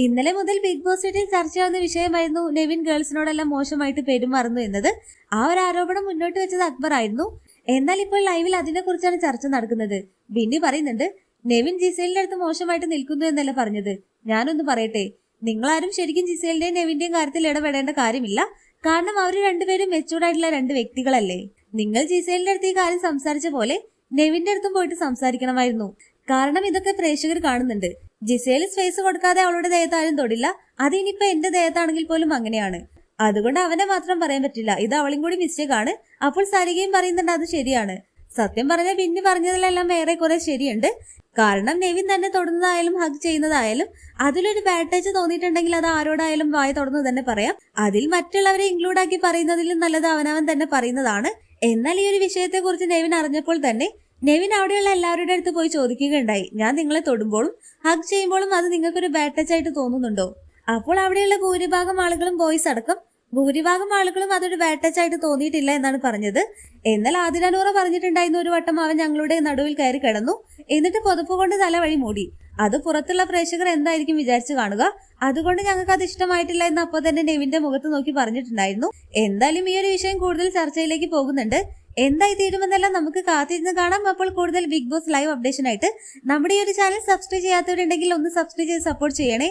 ഇന്നലെ മുതൽ big boss വീട്ടിൽ ചർച്ചയാവുന്ന വിഷയമായിരുന്നു നെവിൻ ഗേൾസിനോടെല്ലാം മോശമായിട്ട് പെരുമാറുന്നു എന്നത്. ആ ഒരു ആരോപണം മുന്നോട്ട് വെച്ചത് അക്ബർ ആയിരുന്നു. എന്നാൽ ഇപ്പോൾ ലൈവിൽ അതിനെക്കുറിച്ചാണ് ചർച്ച നടക്കുന്നത്. ബിന്നി പറയുന്നുണ്ട് നെവിൻ ജിസേലിന്റെ അടുത്ത് മോശമായിട്ട് നിൽക്കുന്നു എന്നല്ല പറഞ്ഞത്. ഞാനൊന്ന് പറയട്ടെ നിങ്ങളാരും ശരിക്കും ജിസേലിന്റെയും നെവിന്റെയും കാര്യത്തിൽ ഇടപെടേണ്ട കാര്യമില്ല. കാരണം അവർ രണ്ടുപേരും മെച്ചൂർഡായിട്ടുള്ള രണ്ട് വ്യക്തികളല്ലേ. നിങ്ങൾ ജിസേലിന്റെ അടുത്ത് ഈ കാര്യം സംസാരിച്ച പോലെ നെവിന്റെ അടുത്തും പോയിട്ട് സംസാരിക്കണമായിരുന്നു. കാരണം ഇതൊക്കെ പ്രേക്ഷകർ കാണുന്നുണ്ട്. ജിസേൽ സ്പേസ് കൊടുക്കാതെ അവളുടെ ദേഹത്താരും തൊടില്ല. അത് ഇനിയിപ്പോ എന്റെ ദേഹത്താണെങ്കിൽ പോലും അങ്ങനെയാണ്. അതുകൊണ്ട് അവനെ മാത്രം പറയാൻ പറ്റില്ല. ഇത് അവളും കൂടി മിസ്റ്റേക്ക് ആണ്. അപ്പോൾ സരികയും പറയുന്നുണ്ട് അത് ശരിയാണ്. സത്യം പറഞ്ഞ പിന്നെ പറഞ്ഞതിലെല്ലാം വേറെ കുറെ ശരിയുണ്ട്. കാരണം നെവിൻ തന്നെ തൊടുന്നതായാലും ഹഗ് ചെയ്യുന്നതായാലും അതിലൊരു ബാഡ് ടച്ച് തോന്നിയിട്ടുണ്ടെങ്കിൽ അത് ആരോടായാലും വായ തുറന്നു തന്നെ പറയാം. അതിൽ മറ്റുള്ളവരെ ഇൻക്ലൂഡ് ആക്കി പറയുന്നതിലും നല്ലത് അവനവൻ തന്നെ പറയുന്നതാണ്. എന്നാൽ ഈ ഒരു വിഷയത്തെ കുറിച്ച് നെവിൻ അറിഞ്ഞപ്പോൾ തന്നെ നെവിൻ അവിടെയുള്ള എല്ലാവരുടെ അടുത്ത് പോയി ചോദിക്കുകയുണ്ടായി. ഞാൻ നിങ്ങളെ തൊടുമ്പോഴും ഹഗ് ചെയ്യുമ്പോഴും അത് നിങ്ങൾക്കൊരു ബാഡ് ടച്ച് ആയിട്ട് തോന്നുന്നുണ്ടോ? അപ്പോൾ അവിടെയുള്ള ഭൂരിഭാഗം ആളുകളും ബോയ്സ് അടക്കം ഭൂരിഭാഗം ആളുകളും അതൊരു ബാഡ് ടച്ച് ആയിട്ട് തോന്നിയിട്ടില്ല എന്നാണ് പറഞ്ഞത്. എന്നാൽ ആതിരാനൂറ പറഞ്ഞിട്ടുണ്ടായിരുന്ന ഒരു വട്ടം അവൻ ഞങ്ങളുടെ നടുവിൽ കയറി കിടന്നു. എന്നിട്ട് പുതപ്പ് കൊണ്ട് തല വഴി മൂടി. അത് പുറത്തുള്ള പ്രേക്ഷകർ എന്തായിരിക്കും വിചാരിച്ചു കാണുക? അതുകൊണ്ട് ഞങ്ങൾക്ക് അത് ഇഷ്ടമായിട്ടില്ല എന്ന് അപ്പോൾ തന്നെ നെവിന്റെ മുഖത്ത് നോക്കി പറഞ്ഞിട്ടുണ്ടായിരുന്നു. എന്തായാലും ഈ ഒരു വിഷയം കൂടുതൽ ചർച്ചയിലേക്ക് പോകുന്നുണ്ട്. എന്തായി തീരുമെന്നെല്ലാം നമുക്ക് കാത്തിരുന്ന് കാണാം. അപ്പോൾ കൂടുതൽ ബിഗ് ബോസ് ലൈവ് അപ്ഡേഷൻ ആയിട്ട് നമ്മുടെ ഈ ഒരു ചാനൽ സബ്സ്ക്രൈബ് ചെയ്യാത്തവരുണ്ടെങ്കിൽ ഒന്ന് സബ്സ്ക്രൈബ് ചെയ്ത് സപ്പോർട്ട് ചെയ്യണേ.